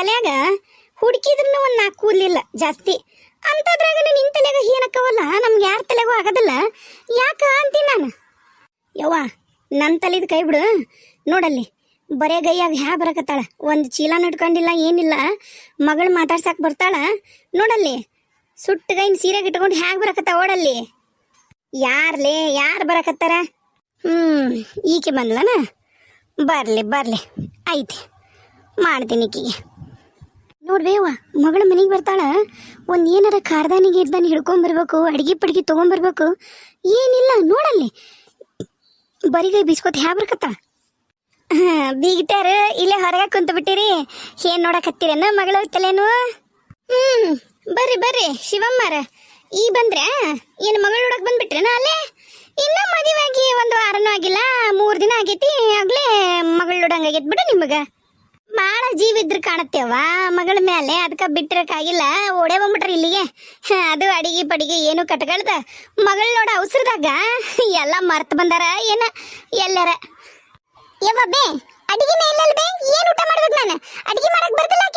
ತಲ್ಯಾಗ ಹುಡುಕಿದ್ರೂ ಒಂದು ನಾಲ್ಕು ಕೂದಲಿಲ್ಲ ಜಾಸ್ತಿ. ಅಂಥದ್ರಾಗ ನಿನ್ನ ತಲೆಗ ಏನಕ್ಕವಲ್ಲ ನಮ್ಗೆ ಯಾರ ತಲೆಗೂ ಆಗೋದಿಲ್ಲ. ಯಾಕ ಅಂತೀನಿ ನಾನು? ಯವ್ವ ನನ್ನ ತಲೆದು ಕೈ ಬಿಡು. ನೋಡಲ್ಲಿ, ಬರೇ ಗೈಯಾಗ ಹ್ಯಾ ಬರಕತ್ತಾಳ. ಒಂದು ಚೀಲ ನಡ್ಕೊಂಡಿಲ್ಲ ಏನಿಲ್ಲ. ಮಗಳು ಮಾತಾಡ್ಸಕ್ ಬರ್ತಾಳ. ನೋಡಲ್ಲಿ, ಸುಟ್ಟ ಗೈನ್ ಸೀರೆಗೆ ಇಟ್ಕೊಂಡು ಹ್ಯಾಗ ಬರಕತ್ತ ಓಡಲ್ಲಿ. ಯಾರ್ಲೇ ಯಾರು ಬರಕತ್ತಾರ? ಹ್ಮ್, ಈಕೆ ಬಂದ್ಲನ? ಬರ್ಲಿ ಬರ್ಲಿ. ಐತಿ, ಮಾಡ್ತೀನಿ ಈಕಿಗೆ. ನೋಡ್ಬೇವ ಮಗಳ ಮನೆಗೆ ಬರ್ತಾಳ. ಒಂದು ಏನಾರ ಕಾರ್ದಾನಿಗೆ ಇರ್ದಾನಿ ಹಿಡ್ಕೊಂಬರ್ಬೇಕು ಅಡ್ಗೆ ಪಡ್ಗೆ ತೊಗೊಂಬರ್ಬೇಕು ಏನಿಲ್ಲ, ನೋಡಲ್ಲಿ. ಬರಿಗೈ ಬೀಸ್ಕೊತ ಬರ್ಕತ್ತ? ಬೀಗ್ತಾರ, ಇಲ್ಲೇ ಹೊರಗೆ ಕುಂತ ಬಿಟ್ಟಿರಿ. ಏನ್ ನೋಡಕತ್ತೀರೇನ ಮಗಳ ತಲೆನು ಹ್ಮ್, ಬರ್ರಿ ಬರ್ರಿ, ಶಿವಮ್ಮರ. ಈ ಬಂದ್ರೆ, ಏನು ಮಗಳು ನೋಡಕ್ ಬಂದ್ಬಿಟ್ರೇನ ಅಲ್ಲೇ? ಇನ್ನ ಮದುವೆಯಾಗಿ ಒಂದು ವಾರನೂ ಆಗಿಲ್ಲ, ಮೂರ್ ದಿನ ಆಗೈತಿ, ಆಗ್ಲೇ ಮಗಳು ನೋಡಂಗ್ ಆಗೈತ್ ಬಿಡು ನಿಮಗ. ಬಾಳ ಜೀವ ಇದ್ರ ಕಾಣತ್ತೇವ? ಮಗಳ ಮೇಲೆ ಅದಕ್ಕ ಬಿಟ್ಟಿರಕ್ಕಾಗಿಲ್ಲ ಓಡೇ ಬಂದ್ಬಿಟ್ರಿ ಇಲ್ಲಿಗೆ. ಅದು ಅಡಿಗೆ ಪಡಿಗೆ ಏನು ಕಟ್ಕಳ್ದ. ಮಗಳ ನೋಡ ಅವಸರದಾಗ. ಎಲ್ಲ ಮರ್ತ್ ಬಂದಾರ ಏನ? ಎಲ್ಲಾರ. ಯವ್ವ ಬೇ, ಅಡಿಗೆ ಮೇಲೆ ಏನ್ ಊಟ ಮಾಡ್ಬೇಕು ನಾನು? ಅಡಿಗೆ ಮಾಡಕ್ ಆಕಿ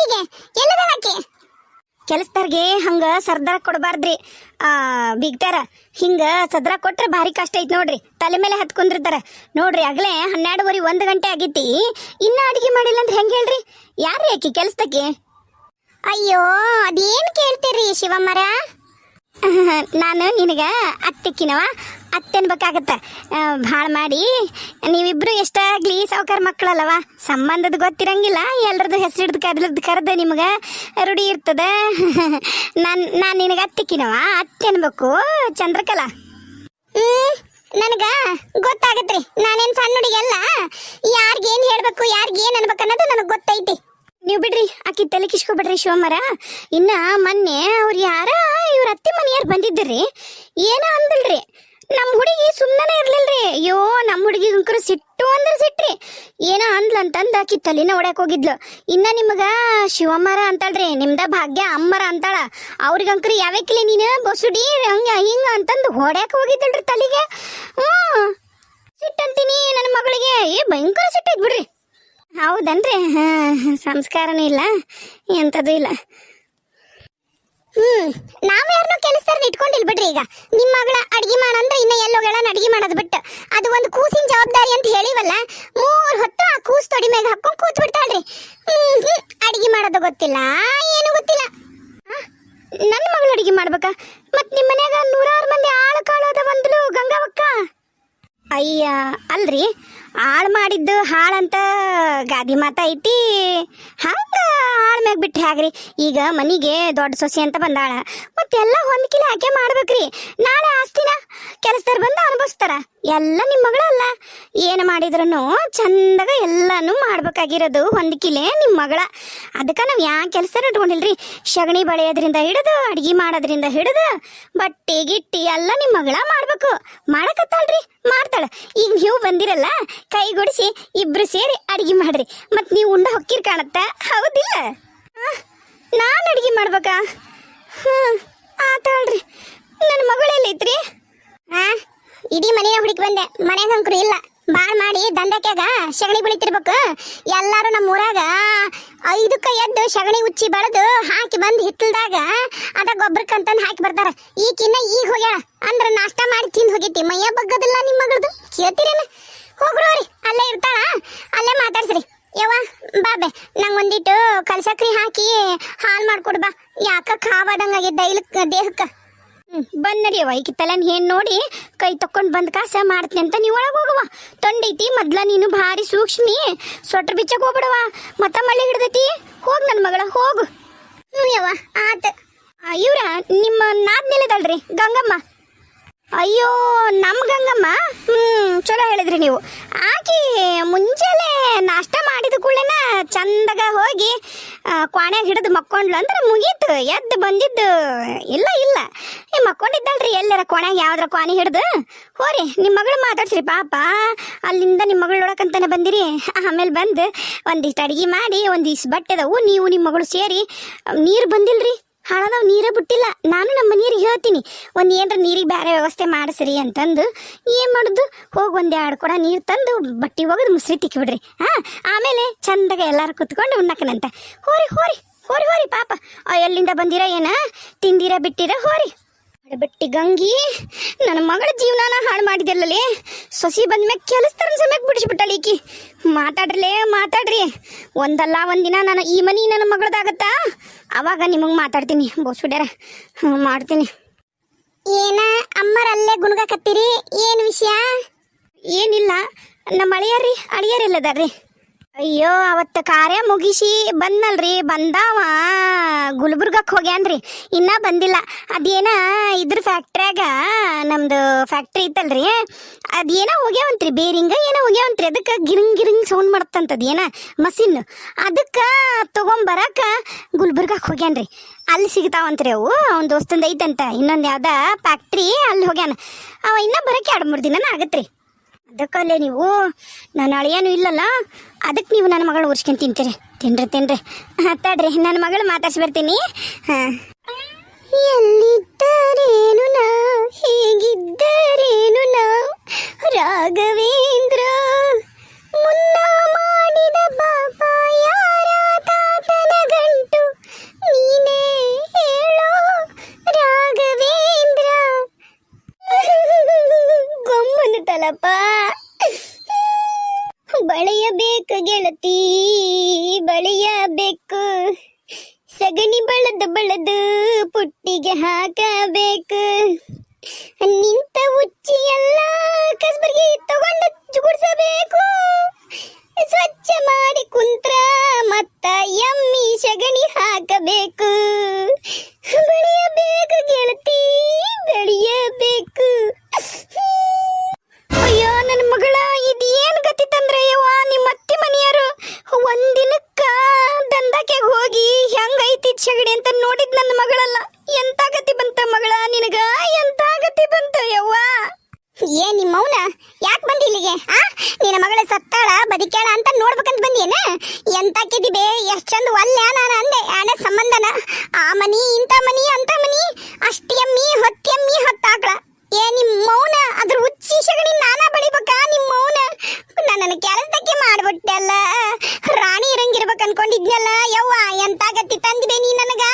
ಕೆಲಸದಾರ್ಗೆ ಹಂಗ ಸರ್ದಾರ ಕೊಡಬಾರ್ದ್ರಿ. ಆ ಬಿಗ್ತಾರ ಹಿಂಗ ಸದ್ರ ಕೊಟ್ರೆ ಭಾರಿ ಕಷ್ಟ ಐತಿ ನೋಡ್ರಿ. ತಲೆ ಮೇಲೆ ಹತ್ಕೊಂಡಿರ್ತಾರ ನೋಡ್ರಿ ಆಗ್ಲೇ ಹನ್ನೆರಡುವರೆ ಒಂದು ಗಂಟೆ ಆಗೈತಿ ಇನ್ನ ಅಡಿಗೆ ಮಾಡಿಲ್ಲ ಅಂತ ಹೆಂಗೆ ಹೇಳ್ರಿ? ಯಾರ್ರಿ ಆಕಿ ಕೆಲ್ಸದಕ್ಕೆ? ಅಯ್ಯೋ, ಅದೇನ್ ಕೇಳ್ತೀರಿ ಶಿವಮ್ಮರ? ನಾನು ನಿನಗೆ ಅತ್ತಿಕ್ಕಿನವ ಅತ್ತೆ ಅನ್ಬೇಕಾಗತ್ತ ಭಾಳ ಮಾಡಿ, ನೀವಿಬ್ರು ಎಷ್ಟಾಗ್ಲಿ ಸಾವುಕಾರ ಮಕ್ಕಳಲ್ಲವ? ಸಂಬಂಧದ ಗೊತ್ತಿರಂಗಿಲ್ಲ, ಎಲ್ರದ್ದು ಹೆಸರು ಹಿಡ್ದು ಕರ್ಲದ್ದು ಕರೆದು ನಿಮ್ಗೆ ರೂಢಿ ಇರ್ತದ. ನಾನು ನಾನು ನಿನಗೆ ಅತ್ತಿಕ್ಕಿನವ ಅತ್ತೆ ಅನ್ಬೇಕು ಚಂದ್ರಕಲಾ ನನಗೆ ಗೊತ್ತಾಗತ್ತೆ ಗೊತ್ತಾಗತ್ರಿ. ನಾನೇನು ಸಣ್ಣ ಹುಡುಗಿಯಲ್ಲ ಯಾರಿಗೇನು ಹೇಳ್ಬೇಕು, ಯಾರಿಗೇನು ಅನ್ಬೇಕು ಅನ್ನೋದು ನನಗೆ ಗೊತ್ತೈತಿ. ನೀವು ಬಿಡ್ರಿ, ಆಕಿ ತಲೆ ಕಿಸ್ಕೊಬಿಡ್ರಿ ಶಿವಮರ ಇನ್ನ ಮೊನ್ನೆ ಅವ್ರು ಯಾರ, ಇವ್ರ ಅತ್ತೆ ಮನೆಯಾರು ಬಂದಿದ್ರಿ. ಏನ ಅಂದಲ್ರಿ? ನಮ್ಮ ಹುಡುಗಿ ಸುಮ್ಮನೆ ಇರ್ಲಿಲ್ರಿ. ಅಯ್ಯೋ ನಮ್ಮ ಹುಡುಗಿ ಅಂಕರು ಸಿಟ್ಟು ಅಂದ್ರೆ ಸಿಟ್ರಿ. ಏನ ಅಂದ್ಲ ಅಂತಂದ ಆಕಿ ತಲೆನ ಹೊಡ್ಯಾಕ್ ಹೋಗಿದ್ಲು. ಇನ್ನ ನಿಮಗ ಶಿವಮರ ಅಂತಾಳ್ರಿ, ನಿಮ್ದ ಭಾಗ್ಯ ಅಮ್ಮರ ಅಂತಾಳ. ಅವ್ರಿಗಂಕರು ಯಾವ್ಯಾಕಿಲಿ ನೀನು? ಬಸುಡಿ ಹಂಗ, ಹಿಂಗ ಅಂತಂದು ಹೊಡ್ಯಾಕ್ ಹೋಗಿದ್ದಲ್ರಿ ತಲೆಗೆ. ಹ್ಞೂ ಸಿಟ್ಟಂತೀನಿ ನನ್ನ ಮಗಳಿಗೆ. ಏ, ಭಯಂಕರ ಸಿಟ್ಟೈತ್ ಬಿಡ್ರಿ. ಹೌದನ್ರಿ. ಸಂಸ್ಕಾರನೂ ಇಲ್ಲ. ಎಂಥದ್ದು ಇಲ್ಲ. ಹ್ಮ್, ನಾವ್ ಯಾರನ್ನೂ ಕೆಲಸದಾರ ಇಟ್ಕೊಂಡಿಲ್ ಬಿಡ್ರಿ ಈಗ. ನಿಮ್ಮ ಮಗಳ ಅಡ್ಗೆ ಮಾಡಂದ್ರೆ ಇನ್ನ ಎಲ್ಲೋಗಳನ್ನ ಅಡಿಗೆ ಮಾಡೋದ್ ಬಿಟ್ಟು. ಅದು ಒಂದು ಕೂಸಿನ ಜವಾಬ್ದಾರಿ ಅಂತ ಹೇಳಿವಲ್ಲ, ಮೂರ್ ಹೊತ್ತು ಆ ಕೂಸ್ ತೊಡಿ ಮ್ಯಾಗ ಹಾಕೊಂಡ್ ಕೂತ್ ಬಿಡ್ತಾಳ್ರಿ ಹ್ಮ್, ಅಡ್ಗೆ ಮಾಡೋದು ಗೊತ್ತಿಲ್ಲ. ಏನು ಗೊತ್ತಿಲ್ಲ. ನನ್ನ ಮಗಳು ಅಡಿಗೆ ಮಾಡ್ಬೇಕಾ? ಮತ್ ನಿಮ್ಮ ಮನ್ಯಾಗ ನೂರಾರು ಮಂದಿ ಆಳು ಕಾಳು ಅದ ಬಂದ್ಲು ಗಂಗಾವಕ್ಕ. ಅಯ್ಯ, ಅಲ್ರಿ, ಹಾಳು ಮಾಡಿದ್ದು ಹಾಳಂತ ಗಾದಿ ಮಾತ ಐತಿ. ಹಂಗ ಹಾಳು ಮ್ಯಾಗ ಬಿಟ್ಟು ಹ್ಯಾಗ್ರಿ ಈಗ ಮನಿಗೆ ದೊಡ್ಡ ಸೊಸೆ ಅಂತ ಬಂದಾಳ. ಮತ್ತೆಲ್ಲ ಹೊಂದ್ಕಿಲೆ ಆಕೆ ಮಾಡ್ಬೇಕ್ರಿ. ನಾಳೆ ಆಸ್ತಿನ ಕೆಲಸದವ್ರು ಬಂದು ಅನುಭವಿಸ್ತಾರ. ಎಲ್ಲ ನಿಮ್ಮ ಮಗಳಲ್ಲ. ಏನು ಮಾಡಿದ್ರು ಚಂದಾಗ ಎಲ್ಲಾನು ಮಾಡ್ಬೇಕಾಗಿರೋದು ಹೊಂದಿಕಿಲೆ ನಿಮ್ಮ ಮಗಳ. ಅದಕ್ಕೆ ನಾವು ಯಾ ಕೆಲಸ ಇಟ್ಕೊಂಡಿಲ್ರಿ. ಶಗಣಿ ಬಳಿಯೋದ್ರಿಂದ ಹಿಡಿದು, ಅಡ್ಗೆ ಮಾಡೋದ್ರಿಂದ ಹಿಡಿದು ಬಟ್ಟೆ ಗಿಟ್ಟಿ ಎಲ್ಲ ನಿಮ್ಮ ಮಗಳ ಮಾಡ್ಬೇಕು. ಮಾಡಕತ್ತಾಳ್ರಿ, ಮಾಡ್ತಾಳ. ಈಗ ನೀವು ಬಂದಿರಲ್ಲ ಕೈಗೊಡಿಸಿ ಇಬ್ರು ಸೇರಿ ಅಡ್ಗೆ ಮಾಡ್ರಿ. ಮತ್ ನೀವು ಉಂಡ ಹೊಕ್ಕಿರ್ ಕಾಣತ್ತ? ಹೌದಿಲ್ಲ. ನಾನು ಅಡ್ಗೆ ಮಾಡ್ಬೇಕಾ? ಹ್ಮ್, ಆತಾಳ್ರಿ. ನನ್ನ ಮಗಳಲ್ಲೈತ್ರಿ? ಆ? ಇಡೀ ಮನೆಯ ಹುಡುಕಿ ಬಂದೆ. ಮನೆಗೆ ಅಂಕರು ಇಲ್ಲ. ಬಾಳ್ ಮಾಡಿ ದಂಧಕ್ಯಾಗ ಸಗಣಿ ಬೆಳಿತಿರ್ಬೇಕು. ಎಲ್ಲಾರು ನಮ್ಮ ಊರಾಗ ಐದಕ್ಕ ಎದ್ದು ಸಗಣಿ ಉಚ್ಚಿ ಬೆಳೆದು ಹಾಕಿ ಬಂದು ಹಿತ್ತಲ್ದಾಗ ಅದ ಗೊಬ್ಬರಕ್ಕಂತಂದು ಹಾಕಿ ಬರ್ತಾರ. ಈಕಿನ್ನ ಈಗ ಹೋಗ್ಯಾಳ. ಅಂದ್ರೆ ನಾಷ್ಟ ಮಾಡಿ ತಿಂದು ಹೋಗೈತಿ ಮೈಯ ಬಗ್ಗದಿಲ್ಲ ನಿಮ್ಮ ಮಗಳದು? ಕೇಳ್ತೀರೇನ? ಹೋಗ್ರೋರಿ ಅಲ್ಲೇ ಇರ್ತಾಳ. ಅಲ್ಲೇ ಮಾತಾಡ್ಸ್ರಿ. ಯವ್ವ ಬಾಬೆ ನಂಗೆ ಒಂದಿಟ್ಟು ಕಲ್ಸಕ್ರಿ ಹಾಕಿ ಹಾಲು ಮಾಡ್ಕೊಡ್ಬಾ ಯಾಕ ಕಾವಾದಂಗಾಗಿದ್ದ ಇಲ್ಲಿ ದೇಹಕ್ಕೆ? ಬಂದ್ ನಡಿಯವ ಈಕಿ ತಲೆನ್ ಏನ್ ನೋಡಿ ಕೈ ತಕೊಂಡ್ ಬಂದ್ ಕಾಸ ಮಾಡ್ತೀನಿ ಅಂತ ನೀ ಒಳಗ್ ಹೋಗವ. ತೊಂಡೈತಿ, ಮೊದ್ಲ ನೀನು ಭಾರಿ ಸೂಕ್ಷ್ಮಿ. ಸ್ವೆಟರ್ ಬಿಚ್ಚಕ್ ಹೋಗ್ಬಿಡವ ಮತ್ತ ಮಳೆ ಹಿಡ್ದೈತಿ? ಹೋಗ್ ನನ್ ಮಗಳ, ಹೋಗು. ಹ್ಞೂ ಆತ. ಇವ್ರ ನಿಮ್ಮ ನಾದ್ನೆಲೆದಳ್ರಿ ಗಂಗಮ್ಮ. ಅಯ್ಯೋ ನಮ್ಮ ಗಂಗಮ್ಮ? ಹ್ಮ್, ಚಲೋ ಹೇಳಿದ್ರಿ ನೀವು. ಆಕಿ ಮುಂಜಾನೆ ನಾಷ್ಟ ಮಾಡಿದ ಕೂಡಲೇ ಚಂದಾಗ ಹೋಗಿ ಕ್ವಾಣ್ಯಾಗ ಹಿಡಿದು ಮಕ್ಕೊಂಡ್ಲು ಅಂದ್ರೆ ಮುಗೀತು, ಎದ್ದು ಬಂದಿದ್ದು. ಇಲ್ಲ ಇಲ್ಲ. ಈ ಮಕ್ಕೊಂಡಿದ್ದಲ್ರಿ ಎಲ್ಲರ ಕೋಣ್ಯಾಗ ಯಾವ್ದ್ರ ಕ್ವಾಣಿ ಹಿಡಿದು? ಹೋರಿ ನಿಮ್ಮ ಮಗಳು ಮಾತಾಡ್ಸ್ರಿ, ಪಾಪ. ಅಲ್ಲಿಂದ ನಿಮ್ಮ ಮಗಳು ನೋಡಕಂತಾನೆ ಬಂದಿರಿ. ಆಮೇಲೆ ಬಂದು ಒಂದಿಷ್ಟು ಅಡಿಗೆ ಮಾಡಿ, ಒಂದಿಷ್ಟು ಬಟ್ಟೆ ಅದಾವು, ನೀವು ನಿಮ್ಮ ಮಗಳು ಸೇರಿ, ನೀರು ಬಂದಿಲ್ರಿ? ಹಾಳದಾವ್, ನೀರೇ ಬಿಟ್ಟಿಲ್ಲ. ನಾನು ನಮ್ಮ ನೀರಿಗೆ ಹೇಳ್ತೀನಿ, ಒಂದು ಏನರ ನೀರಿಗೆ ಬೇರೆ ವ್ಯವಸ್ಥೆ ಮಾಡಿಸ್ರಿ ಅಂತಂದು. ಏನು ಮಾಡೋದು? ಹೋಗಿ ಒಂದು ಎರಡು ಕೊಡ ನೀರು ತಂದು ಬಟ್ಟೆ ಒಗೆದು ಮುಸ್ರಿ ತಿಕ್ಕಿಬಿಡ್ರಿ. ಹಾಂ? ಆಮೇಲೆ ಚಂದಾಗ ಎಲ್ಲರೂ ಕುತ್ಕೊಂಡು ಉಣ್ಣಕನಂತ ಹೋರಿ ಹೋರಿ ಹೋರಿ ಹೋರಿ ಪಾಪ. ಎಲ್ಲಿಂದ ಬಂದಿರ ಏನ? ತಿಂದಿರ, ಬಿಟ್ಟಿರ? ಹೋರಿ. ಬಿಟ್ಟಿ ಗಂಗಿ ನನ್ನ ಮಗಳ ಜೀವನಾನ ಹಾಳು ಮಾಡಿದಿರಲ್ಲಲಿ ಸೊಸಿ ಬಂದ್ಮ್ಯಾಗ ಕೆಲಸದ ಸಮಯಕ್ಕೆ ಬಿಡಿಸ್ಬಿಟ್ಟಲ್ಲ ಈಕಿ. ಮಾತಾಡ್ರಲೇ ಮಾತಾಡ್ರಿ. ಒಂದಲ್ಲ ಒಂದಿನ ನಾನು ಈ ಮನಿ ನನ್ನ ಮಗಳದಾಗತ್ತಾ? ಅವಾಗ ನಿಮಗೆ ಮಾತಾಡ್ತೀನಿ. ಬೋಸ್ಬಿಡ್ಯಾರ. ಹ್ಞೂ ಮಾಡ್ತೀನಿ. ಏನ ಅಮ್ಮರ ಅಲ್ಲೇ ಗುಣಗಾಕತ್ತೀರಿ? ಏನು ವಿಷಯ? ಏನಿಲ್ಲ. ನಮ್ಮ ಅಳಿಯರಿ ಅಳಿಯರಿಲ್ಲದಾರ್ರಿ ಅಯ್ಯೋ, ಅವತ್ತು ಕಾರ್ಯ ಮುಗಿಸಿ ಬಂದಲ್ರಿ, ಬಂದಾವ. ಗುಲ್ಬರ್ಗಕ್ಕೆ ಹೋಗ್ಯಾನ್ರಿ, ಇನ್ನ ಬಂದಿಲ್ಲ. ಅದೇನ ಇದ್ರ ಫ್ಯಾಕ್ಟ್ರ್ಯಾಗ ನಮ್ದು ಫ್ಯಾಕ್ಟ್ರಿ ಇತ್ತಲ್ರಿ ಅದೇನ ಹೋಗ್ಯಾವಂತ್ರಿ ಬೇರಿಂಗ ಏನೋ ಹೋಗ್ಯಾವಂತ್ರಿ. ಅದಕ್ಕೆ ಗಿರಿಂಗ್ ಗಿರಿಂಗ್ ಸೌಂಡ್ ಮಾಡತ್ತಂತದ ಏನ ಮಸಿನ್ ಅದಕ್ಕೆ ತೊಗೊಂಬರಕ ಗುಲ್ಬರ್ಗಕ್ಕೆ ಹೋಗ್ಯಾನ್ರಿ. ಅಲ್ಲಿ ಸಿಗ್ತಾವಂತ್ರಿ ಅವು, ಅವ್ನ ದೋಸ್ತಂದು ಐತಂತ. ಇನ್ನೊಂದು ಯಾವ್ದ ಫ್ಯಾಕ್ಟ್ರಿ ಅಲ್ಲಿ ಹೋಗ್ಯಾನ. ಅವ ಇನ್ನೂ ಬರಕ್ಕೆ ಎರಡು ಮೂರು ದಿನನ ಆಗತ್ರಿ. ಅದಕ್ಕಲ್ಲೇ ನೀವು ನನ್ನ ಅಳಿಯನು ಇಲ್ಲಲ್ಲ ಅದಕ್ಕೆ ನೀವು ನನ್ನ ಮಗಳು ಉರ್ಸ್ಕೊಂಡ್ ತಿಂತೀರಿ. ತಿನ್ರಿ ತಿನ್ರಿ. ಹತ್ತಾಡ್ರಿ ನನ್ನ ಮಗಳು ಮಾತಾಡ್ಸಿ ಬರ್ತೀನಿ. ಎಲ್ಲಿದ್ದರೇನು ನಾ ಹೇಗಿದ್ದರೇನು ನಾ ರಾಘವೇಂದ್ರ, ಮುನ್ನ ಮಾಡಿದ ಪಾಪ ಪುಟ್ಟಿಗೆ ಹಾಕಬೇಕು. ನಿಂತ ಎಲ್ಲ ಕಸ್ಬರ್ಗಿ ತಗೊಂಡು ಜುಗುಡಿಸಬೇಕು ಸ್ವಚ್ಛ ಮಾಡಿ ಕುಂತ್ರ ಮತ್ತ ಎಮ್ಮಿ ಸಗಣಿ ಹಾಕಬೇಕು. ಬಂದಿಯೇನ ಎಂತ ಕೆದಿಬೆ, ಎಷ್ಟ್ ಚಂದ ಒಲ್ಲೆ ನಾನು ಅಂದೆ. ಅಣ್ಣ ಸಂಬಂಧನ, ಆ ಮನಿ ಇಂಥ ಮನಿ, ಅಂತ ಮನಿ ಅಷ್ಟಿಯಮ್ಮಿ ಎಮ್ಮಿ ಹೊತ್ತೆಮ್ಮಿ ಹೊತ್ತಾಕ್ಳ ಏ ನಿಮ್ಮ ಮೌನ, ಅದ್ರ ಉಚ್ಚಿ ಶಗಣಿ ನಾನಾ ಬಳಿಬೇಕಾ ನಿಮ್ಮ ಮೌನ. ನನ್ನ ಕೆಲಸದಕ್ಕೆ ಮಾಡ್ಬಿಟ್ಟಲ್ಲ, ರಾಣಿ ಇರಂಗಿರ್ಬೇಕು ಅನ್ಕೊಂಡಿದ್ನಲ್ಲ, ಯವ್ವ, ಎಂತ ಗತಿ ತಂದಿದೆ ನೀ ನನಗ?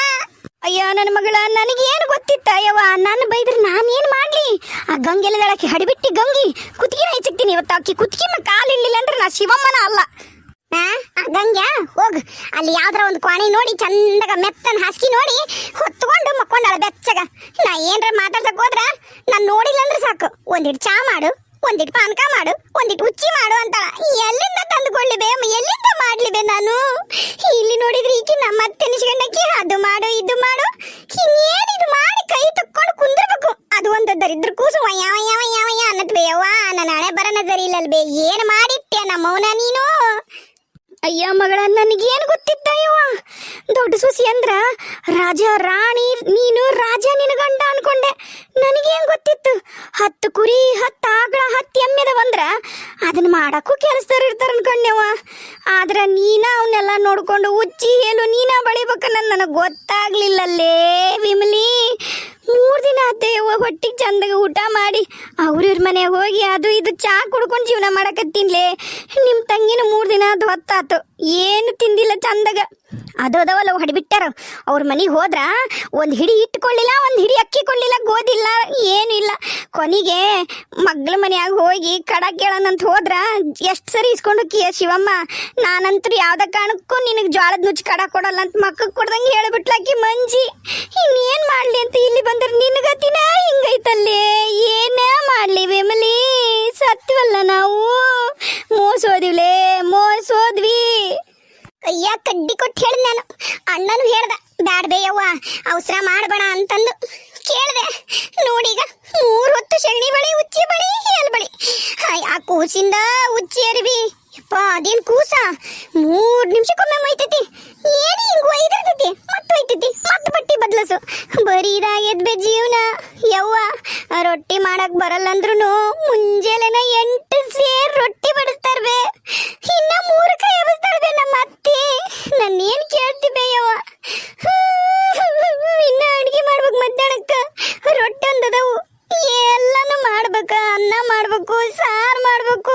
ಅಯ್ಯೋ ನನ್ನ ಮಗಳ, ನನಗೇನು ಗೊತ್ತಿತ್ತ, ಯವ್ವ ನಾನು ಬೈದ್ರೆ ನಾನೇನು ಮಾಡ್ಲಿ? ಆ ಗಂಗೆಲ್ಲದಳಕ್ಕೆ ಹಡಿಬಿಟ್ಟಿ ಗಂಗಿ, ಕುತ್ತಿಗೆನ ಹೆಚ್ಚಿಕ್ತೀನಿ ಇವತ್ತು. ಆಕಿ ಕುತ್ತಿಗೆ ಕಾಲು ಇಳ್ಳಿಲ್ಲ ಅಂದ್ರೆ ನಾ ಶಿವಮ್ಮನ ಅಲ್ಲ. ಗಂಗ್ಯಾ ಹೋಗ್. ಅಲ್ಲಿ ಯಾವ್ದಾರ ಒಂದು ಕ್ವಾಣಿ ನೋಡಿ, ಚಂದಗ ಮೆತ್ತನ ಹಾಸಿಗೆ ನೋಡಿ, ಹೊತ್ಕೊಂಡು ಮಕ್ಕೊಂಡಾಳ ಬೆಚ್ಚಗ. ನಾ ಏನ್ರ ಮಾತಾಡ್ಸಕ್ ಹೋದ್ರ, ನಾನ್ ನೋಡಿಲ್ಲ ಅಂದ್ರೆ ಸಾಕು. ಒಂದಿಟ್ ಚಾ ಮಾಡು, ಒಂದಿಟ್ ಪಾನಕ ಮಾಡು, ಒಂದಿಟ್ ಉಚ್ಚಿ ಮಾಡು ಅಂತ ಎಲ್ಲಿಂದ ತಂದುಕೊಳ್ಳಿ ಬೇ ಎಲ್ಲಿಂದ ಮಾಡ್ಲಿ ಬೇ ನಾನು? ಇಲ್ಲಿ ನೋಡಿದ್ರೆ ಈಕಿ ನಮ್ಮ ಅತ್ತೆ ನಿಷ್ಕಂಡಕ್ಕೆ ಅದು ಮಾಡು, ಇದು ಮಾಡು. ಇನ್ನೇನು ಇದು ಮಾಡಿ ಕೈ ತಕ್ಕೊಂಡು ಕುಂದಿರ್ಬೇಕು. ಅದು ಒಂದು ದರಿದ್ರ ಕೂಸು. ವಯ್ಯ ವಯ್ಯ ವಯ್ಯ ವಯ್ಯ ಅನ್ನತ್ ಬೇಯವ್ವ ನನ್ನ ಹಣೆ ಬರನ ಸರಿ ಇಲ್ಲ ಬೇ ಏನ್ ಮಾಡಿಟ್ಟೆ ನಮ್ಮವನ ನೀನು? ಅಯ್ಯ ಮಗಳ, ನನಗೇನು ಗೊತ್ತಿತ್ತ ಇವ ದೊಡ್ಡ ಸೊಸಿ ಅಂದ್ರ, ರಾಜ ರಾಣಿ, ನೀನು ರಾಜ ನಿನ್ನ ಗಂಡ ಅನ್ಕೊಂಡೆ. ನನಗೇನು ಗೊತ್ತಿತ್ತು? ಹತ್ತು ಕುರಿ, ಹತ್ತು ಆಗಳ, ಹತ್ತು ಎಮ್ಮೆದ ಬಂದ್ರ ಅದನ್ನ ಮಾಡಕ್ಕೂ ಕೆಲಸದವ್ರು ಇರ್ತಾರ ಅನ್ಕೊಂಡೆವ ಆದ್ರ ನೀನ ಅವನ್ನೆಲ್ಲ ನೋಡ್ಕೊಂಡು ಉಚ್ಚಿ ಹೇಳು, ನೀನ ಬಳಿಬೇಕ ನನಗೆ ಗೊತ್ತಾಗ್ಲಿಲ್ಲಲ್ಲೇ ವಿಮಲಿ. ಮೂರು ದಿನ ಅತ್ತೆ ಹೊಟ್ಟಿಗೆ ಚಂದಾಗ ಊಟ ಮಾಡಿ. ಅವ್ರವ್ರ ಮನೆಗೆ ಹೋಗಿ ಅದು ಇದು ಚಾ ಕುಡ್ಕೊಂಡು ಜೀವನ ಮಾಡಕತ್ತೀನ್ಲೇ. ನಿಮ್ಮ ತಂಗಿನ ಮೂರು ದಿನ ಅದು ಹೊತ್ತಾತು. ಏನು ತಿಂದಿಲ್ಲ ಚಂದಗ. ಅದು ಅದಾವಲ್ಲ ಹೊಡಿಬಿಟ್ಟಾರ. ಅವ್ರ ಮನೆಗೆ ಹೋದ್ರ, ಒಂದು ಹಿಡಿ ಇಟ್ಕೊಳ್ಳಿಲ್ಲ ಒಂದು ಹಿಡಿ ಅಕ್ಕಿ ಕೊಡಲಿಲ್ಲ ಗೋದಿಲ್ಲ, ಏನೂ ಇಲ್ಲ. ಕೊನೆಗೆ ಮಗ್ಳ ಮನೆಯಾಗ ಹೋಗಿ ಕಡ ಕೇಳೋಣಂತ ಹೋದ್ರ, ಎಷ್ಟು ಸರಿ ಇಸ್ಕೊಂಡು ಕಿಯ ಶಿವಮ್ಮ ನಾನಂತೂ ಯಾವ್ದ ಕಾರಣಕ್ಕೂ ನಿನಗೆ ಜ್ವಾಳದ ನುಚ್ಚು ಕಡ ಕೊಡಲ್ಲ ಅಂತ ಮಕ್ಕಕ್ಕೆ ಕೊಡ್ದಂಗೆ ಹೇಳಿಬಿಟ್ಲಕ್ಕಿ ಮಂಜಿ. ಇನ್ನೇನು ಕನಸು. ಬರೀ ಇದಾಗೆದ್ಬೆ ಜೀವನ. ಯವ್ವ, ರೊಟ್ಟಿ ಮಾಡಕ್ ಬರಲ್ಲಂದ್ರೂ ಮುಂಜಾನೆನ ಎಂಟು ಸೇರ್ ರೊಟ್ಟಿ ಬಡಿಸ್ತಾರ್ಬೆ. ಇನ್ನ ಮೂರು ಕೈ ಎಬ್ಬಿಸ್ತಾಳ್ಬೆ ನಮ್ಮ ಅತ್ತೆ. ನನ್ನೇನ್ ಕೇಳ್ತಿದ್ದೆ ಯವ್ವ. ಇನ್ನ ಅಡ್ಗೆ ಮಾಡ್ಬೇಕು ಮಧ್ಯಾಹ್ನಕ್ಕ. ರೊಟ್ಟಿ ಒಂದದವು. ಎಲ್ಲಾನು ಮಾಡ್ಬೇಕ, ಅನ್ನ ಮಾಡ್ಬೇಕು, ಸಾರು ಮಾಡ್ಬೇಕು.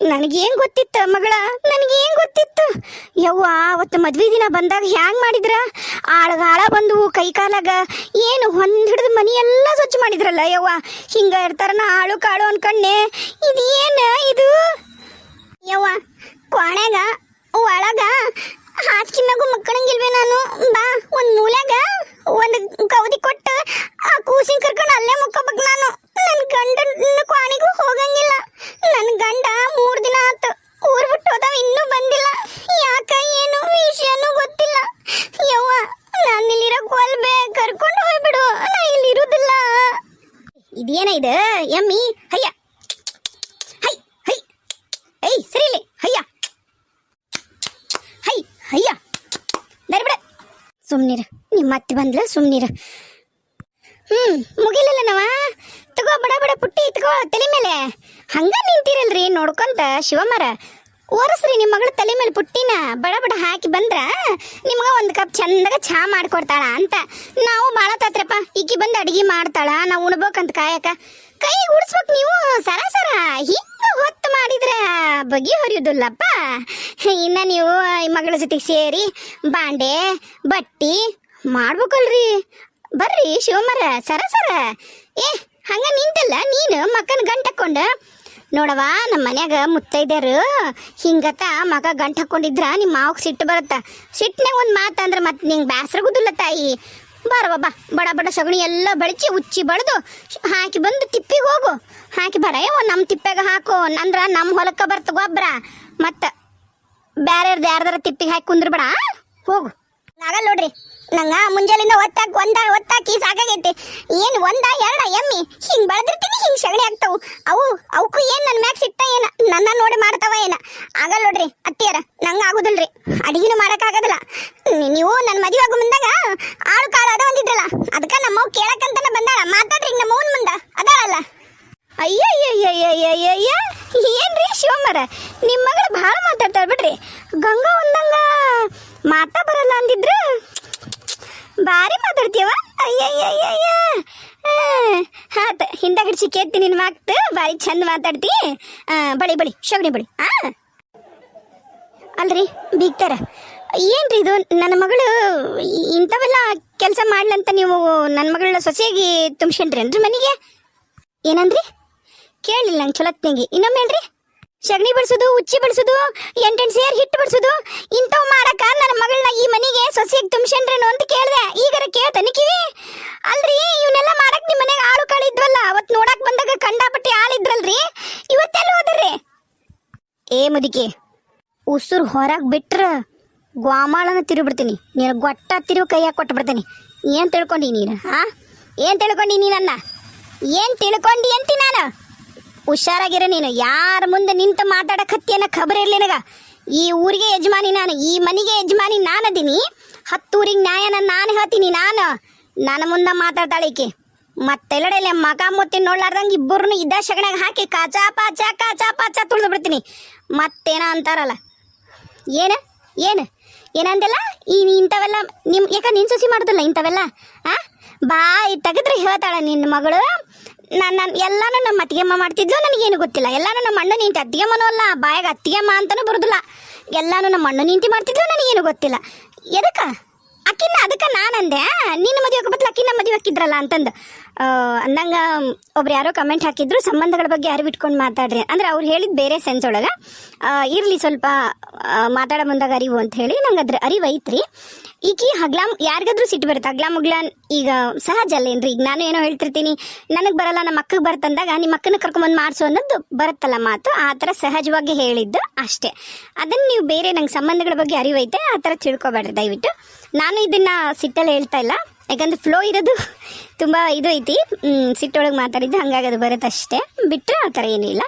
ನನಗೇನ್ ಗೊತ್ತಿತ್ತು ಮಗಳ? ನನಗೇನ್ ಗೊತ್ತಿತ್ತು? ಯವ್ವ, ಅವತ್ತು ಮದ್ವೆ ದಿನ ಬಂದಾಗ ಹ್ಯಾಂಗ್ ಮಾಡಿದ್ರ? ಆಳಗಾಳ ಬಂದವು ಕೈ ಕಾಲಾಗ. ಏನು ಒಂದ್ ಹಿಡಿದು ಮನಿ ಎಲ್ಲ ಸ್ವಚ್ಛ ಮಾಡಿದ್ರಲ್ಲ ಯವ್ವ? ಹಿಂಗ ಇರ್ತಾರನ ಆಳು ಕಾಳು ಅನ್ಕಂಡೆ ಇದು ಇದು? ಯವ್ವ ಕೋಣೆಗ ಒಳಗ ಹಾಸಿಗೆ ಮ್ಯಾಗು ಮಕ್ಕಳಂಗಿಲ್ವೇ ನಾನು? ಬಾ, ಒಂದ್ ಮೂಲ್ಯಾಗ ಒಂದ್ ಕವದಿ ಕೊಟ್ಟು, ಆ ಕೂಸಿನ ಕರ್ಕೊಂಡು ಅಲ್ಲೇ ಮುಕ್ಕೋಬೇಕು ನಾನು. ನನ್ನ ಗಂಡನ ಕ್ವಾಣಿಗೂ ಹೋಗಂಗಿಲ್ಲ ನನ್ನ ಗಂಡ ಮೂರ್ ದಿನ ಆತು ಊರ್ ಬಿಟ್ಟು ಹೋದವ ಇನ್ನೂ ಬಂದಿಲ್ಲ ಯಾಕ ಏನು ವಿಷಯನೂ ಗೊತ್ತಿಲ್ಲ ಯವ್ವ ನಾನು ಇಲ್ಲಿರಕ್ ಒಲ್ಬೆ ಕರ್ಕೊಂಡು ಹೋಗ್ಬಿಡು ನಾ ಇಲ್ಲಿ ಇರುದಿಲ್ಲ ಇದೇನ ಇದು ಯಮ್ಮಿ ಹಯ್ಯ ಹೈ ಹೈ ಏಯ್ ಸರಿ ಇಲ್ಲಿ ಹಯ್ಯ ಹೈ ಹಯ್ಯ ಬರಿ ಬಿಡ ಸುಮ್ನಿರ ನಿಮ್ಮ ಸುಮ್ನಿರ. ಹ್ಮ್, ಮುಗಿಲಿಲ್ಲ ನಾವ? ತಗೋ ಬಡ ಬಡ ಪುಟ್ಟಿ, ತಗೋ ತಲೆ ಮೇಲೆ. ಹಂಗ ನಿಂತಿರಲ್ರಿ ನೋಡ್ಕೊಂತ ಶಿವಮಾರ. ಓರಸ್ರಿ ನಿಮ್ಮ ಮಗಳ ತಲೆ ಮೇಲೆ ಪುಟ್ಟಿನ. ಬಡ ಬಡ ಹಾಕಿ ಬಂದ್ರ ನಿಮ್ಗ ಒಂದು ಕಪ್ ಚಂದಾಗ ಚಹಾ ಮಾಡ್ಕೊಡ್ತಾಳ ಅಂತ. ನಾವು ಭಾಳ ತಾತ್ರಪ್ಪ ಈಕಿ ಬಂದು ಅಡಿಗೆ ಮಾಡ್ತಾಳ, ನಾವು ಉಣ್ಬೇಕಂತ ಕಾಯಕ. ಕೈ ಉಡ್ಸ್ಬೇಕು ನೀವು ಸರ ಸರ ಹಿಂಗ ಹೊತ್ತು ಮಾಡಿದ್ರ ಬಗಿ ಹೊರಿಯೋದಿಲ್ಲಪ್ಪ. ಇನ್ನ ನೀವು ಈ ಮಗಳ ಜೊತೆಗೆ ಸೇರಿ ಬಾಂಡೆ, ಬಟ್ಟಿ ಮಾಡ್ಬೇಕಲ್ರಿ. ಬರ್ರಿ ಶಿವಮರ ಸರ ಸರ ಏ, ಹಂಗ ನಿಂತಲ್ಲ ನೀನು ಮಕ್ಕನ ಗಂಟ ನೋಡವ ನಮ್ಮ ಮನ್ಯಾಗ ಮುತ್ತೈದ್ಯಾರು ಹಿಂಗತ ಮಗ ಗಂಟು ಹಾಕೊಂಡಿದ್ರ ನಿಮ್ಮ ಮಾವಕ್ಕೆ ಸಿಟ್ಟು ಬರುತ್ತ. ಸಿಟ್ಟಿನಾಗ ಒಂದು ಮಾತಂದ್ರೆ ಮತ್ತೆ ನಿಂಗೆ ಬ್ಯಾಸ್ರಗುದಿಲ್ಲ ತಾಯಿ. ಬರವ ಬಾ. ಬಡ ಬಡ ಸಗಣಿ ಎಲ್ಲ ಬಳಚಿ, ಉಚ್ಚಿ ಬಡ್ದು ಹಾಕಿ ಬಂದು ತಿಪ್ಪಿಗೆ ಹೋಗು. ಹಾಕಿ ಬರ ನಮ್ಮ ತಿಪ್ಪಾಗ ಹಾಕು. ಅಂದ್ರ ನಮ್ಮ ಹೊಲಕ್ಕೆ ಬರ್ತ ಗೊಬ್ಬರ ಮತ್ತು ಬೇರೆ ಯಾರ್ದಾರ ತಿಪ್ಪಿಗೆ ಹಾಕಿ ಕುಂದ್ರಬೇಡ ಹೋಗು. ಆಗಲ್ಲ ನೋಡ್ರಿ. ನಂಗ ಮುಂಜಾಲಿಂದ ಒತ್ತಾಕ್, ಒಂದ ಒತ್ತಾಕಿ ಸಾಕಾಗೈತಿ. ಏನ್ ಒಂದ ಎರಡ ಎಮ್ಮಿ? ಹಿಂಗ್ ಬೆಳೆದಿರ್ತೀನಿ, ಹಿಂಗ್ ಸಗಣಿ ಆಗ್ತಾವು. ಅವು ಅವಕ್ಕೂ ಏನ್ ನನ್ ಮ್ಯಾಕ್ ಸಿಟ್ಟ ಏನ? ನನ್ನ ನೋಡಿ ಮಾಡ್ತಾವ ಏನ? ಆಗಲ್ಲ ನೋಡ್ರಿ, ಅತ್ತಿಯರ, ನಂಗ ಆಗುದಿಲ್ರಿ. ಅಡಿಗೆನು ಮಾಡಕ್ ಆಗೋದಿಲ್ಲ ನೀವು ನನ್ ಮದುವೆ ಆಗೋ ಮುಂದಾಗ ಆಳು ಕಾಳು ಅದ ಒಂದಿದ್ರಲ್ಲ ಅದಕ್ಕ ನಮ್ಮವ್ ಕೇಳಕ್ಕಂತನ ಬಂದಾಳ. ಮಾತಾಡ್ರಿ ನಮ್ಮ ಅವ್ನ ಮುಂದ. ಅದಾಳಲ್ಲ. ಅಯ್ಯಯ್ಯಯ್ಯಯ್ಯಯ್ಯಯ್ಯ. ಏನ್ರಿ ಶಿವಮರ ನಿಮ್ಮ ಮಗಳು ಭಾಳ ಮಾತಾಡ್ತಾಳ ಬಿಡ್ರಿ. ಗಂಗಾ ಒಂದಂಗ ಮಾತಾ ಬರಲ್ಲ ಅಂದಿದ್ರ ಭಾರಿ ಮಾತಾಡ್ತೀವ ಅಯ್ಯಯ್ಯಯ್ಯಯ್ಯ. ಹಾತ ಹಿಂದ ಹಿಡ್ಸಿ ಕೇಳ್ತಿ ನಿನ್ನ ಮಾತು ಭಾರಿ ಚಂದ ಮಾತಾಡ್ತಿ. ಬಳಿ ಬಳಿ ಶಗಣಿ ಬಳಿ. ಆ. ಅಲ್ರಿ, ಬೀಗ್ತಾರ. ಏನ್ರಿ ಇದು? ನನ್ನ ಮಗಳು ಇಂಥವೆಲ್ಲ ಕೆಲಸ ಮಾಡ್ಲಂತ ನೀವು ನನ್ನ ಮಗಳನ್ನ ಸೊಸೆಯಾಗಿ ತುಂಬಿಸ್ಕೊಂಡ್ರೇನ್ರಿ ಮನೆಗೆ? ಏನಂದ್ರಿ? ಕೇಳಿಲ್ಲ ನಂಗೆ ಚೊಲತ್ನಾಗಿ ಇನ್ನೊಮ್ಮೆ ಹೇಳ್ರಿ. ಸಗಣಿ ಬಡಿಸೋದು, ಉಚ್ಚಿ ಬಡಿಸೋದು, ಎಂಟೆಂಟು ಸೇರ್ ಹಿಟ್ಟು ಬಡಿಸೋದು, ಇಂಥವು ಮಾಡಕ ನನ್ನ ಮಗಳನ್ನ ಈ ಮನೆಗೆ ಸೊಸೆಗೆ ತುಂಬಿಸ್ಕೊಂಡ್ರೇನು ಅಂತ ಕೇಳಿದೆ. ಈಗರ ಕೇಳ್ತಾನೆ ಕಿವಿ. ಅಲ್ರಿ ಇವನ್ನೆಲ್ಲ ಮಾಡಕ್ ನಿಮ್ಮ ಮನೆಗೆ ಆಳು ಕಾಳಿದ್ವಲ್ಲ ಅವತ್ ನೋಡಕ್ ಬಂದಾಗ ಕಂಡಾಪಟ್ಟಿ ಆಳಿದ್ರಲ್ರಿ ಇವತ್ತೆಲ್ಲ ಹೋದ್ರಿ? ಏ ಮುದಿಕೆ, ಉಸುರು ಹೊರಗೆ ಬಿಟ್ರ ಗ್ವಾಮಾಳನ ತಿರುಬಿಡ್ತೀನಿ ನೀನು ಗೊಟ್ಟ ತಿರುವು ಕೈಯಾಗ ಕೊಟ್ಟು ಬಿಡ್ತೀನಿ. ಏನು ತಿಳ್ಕೊಂಡಿ ನೀನು ಹಾ ಏನು ತಿಳ್ಕೊಂಡಿ ನೀನನ್ನ? ಏನು ತಿಳ್ಕೊಂಡಿ ಅಂತೀನಿ ನಾನು? ಹುಷಾರಾಗಿರ ನೀನು. ಯಾರ ಮುಂದೆ ನಿಂತು ಖಬರ್ ಇರಲಿ ನಗ ಈ ಊರಿಗೆ ಯಜಮಾನಿ ನಾನು, ಈ ಮನೆಗೆ ಯಜಮಾನಿ ನಾನದೀನಿ. ಹತ್ತೂರಿಗೆ ನ್ಯಾಯನ ನಾನು ಹೇಳ್ತೀನಿ ನಾನು. ನನ್ನ ಮುಂದೆ ಮಾತಾಡ್ತಾಳೆ ಈಕೆ. ಮತ್ತೆಲ್ಲಡೆಲ್ಲ ಮಗ ಮುತ್ತಿ ನೋಡ್ಲಾರ್ದಂಗೆ ಇಬ್ಬರನ್ನು ಇದ್ದ ಶಗಣಾಗ ಹಾಕಿ ಕಾಚಾ ಪಾಚ ಕಾಚಾ ಪಾಚ ತುಳಿದು ಬಿಡ್ತೀನಿ. ಮತ್ತೇನ ಅಂತಾರಲ್ಲ. ಏನು? ಏನು? ಏನಂದೆಲ್ಲ? ಈ ಇಂಥವೆಲ್ಲ ನಿಮ್ಮ ಯಾಕ ನೀನು ಸೊಸಿ ಮಾಡೋದಲ್ಲ ಇಂಥವೆಲ್ಲ? ಆ? ಬಾಯಿ ತೆಗೆದ್ರೆ ಹೇಳ್ತಾಳೆ ನಿನ್ನ ಮಗಳು. ನಾನು ಎಲ್ಲಾನು ನಮ್ಮ ಅತ್ತಿಗೆಮ್ಮ ಮಾಡ್ತಿದ್ಲು, ನನಗೇನು ಗೊತ್ತಿಲ್ಲ. ಎಲ್ಲಾನು ನಮ್ಮ ಅಣ್ಣ ನಿಂತಿ ಅತ್ತಿಗೆಮ್ಮನೂ ಅಲ್ಲ, ಬಾಯಾಗ ಅತ್ತಿಗೆಮ್ಮ ಅಂತಾನೂ ಬರುದಿಲ್ಲ. ಎಲ್ಲಾನು ನಮ್ಮ ಅಣ್ಣ ನಿಂತಿ ಮಾಡ್ತಿದ್ಲು, ನನಗೇನು ಗೊತ್ತಿಲ್ಲ. ಎದಕ್ಕ? ಅಕ್ಕಿನ ಅದಕ್ಕೆ ನಾನು ಅಂದೆ ನಿನ್ನ ಮದುವೆ ಬದಲು ಅಕ್ಕಿನ ಮದುವೆ ಹಾಕಿದ್ರಲ್ಲ ಅಂತಂದು. ಅಂದಂಗ ಒಬ್ರು ಯಾರೋ ಕಮೆಂಟ್ ಹಾಕಿದ್ರು, ಸಂಬಂಧಗಳ ಬಗ್ಗೆ ಯಾರು ಬಿಟ್ಕೊಂಡು ಮಾತಾಡ್ರಿ? ಅಂದ್ರೆ ಅವ್ರು ಹೇಳಿದ ಬೇರೆ ಸೆನ್ಸ್ ಒಳಗೆ ಇರಲಿ ಸ್ವಲ್ಪ ಮಾತಾಡ ಮುಂದಾಗ ಅರಿವು ಅಂತ ಹೇಳಿ ನಂಗೆ ಅದ್ರ ಅರಿವು ಐತ್ರಿ. ಈಕಿ ಹಗ್ಲಾಮ್, ಯಾರಿಗಾದ್ರೂ ಸಿಟ್ಟು ಬರುತ್ತೆ. ಹಗ್ಲಾ ಮುಗ್ಲಾ ಈಗ ಸಹಜ ಅಲ್ಲೇನ್ರಿ ಈಗ ನಾನು ಏನೋ ಹೇಳ್ತಿರ್ತೀನಿ, ನನಗೆ ಬರಲ್ಲ ನಮ್ಮ ಅಕ್ಕಗೆ ಬರ್ತಂದಾಗ ನಿಮ್ಮ ಅಕ್ಕನ ಕರ್ಕೊಂಬಂದು ಮಾಡಿಸು ಅನ್ನೋದು ಬರುತ್ತಲ್ಲ ಮಾತು. ಆ ಥರ ಸಹಜವಾಗಿ ಹೇಳಿದ್ದು ಅಷ್ಟೇ. ಅದನ್ನು ನೀವು ಬೇರೆ ನಂಗೆ ಸಂಬಂಧಗಳ ಬಗ್ಗೆ ಅರಿವೈತೆ ಆ ಥರ ತಿಳ್ಕೊಬೇಡ್ರಿ ದಯವಿಟ್ಟು. ನಾನು ಇದನ್ನ ಸಿಟ್ಟಲ್ಲಿ ಹೇಳ್ತಾ ಇಲ್ಲ. ಯಾಕಂದ್ರೆ ಫ್ಲೋ ಇರೋದು ತುಂಬ ಇದು ಐತಿ. ಸಿಟ್ಟೊಳಗೆ ಮಾತಾಡಿದ್ದು ಹಂಗಾಗಿ ಅದು ಬರುತ್ತೆ ಅಷ್ಟೇ ಬಿಟ್ಟರೆ ಆ ಥರ ಏನಿಲ್ಲ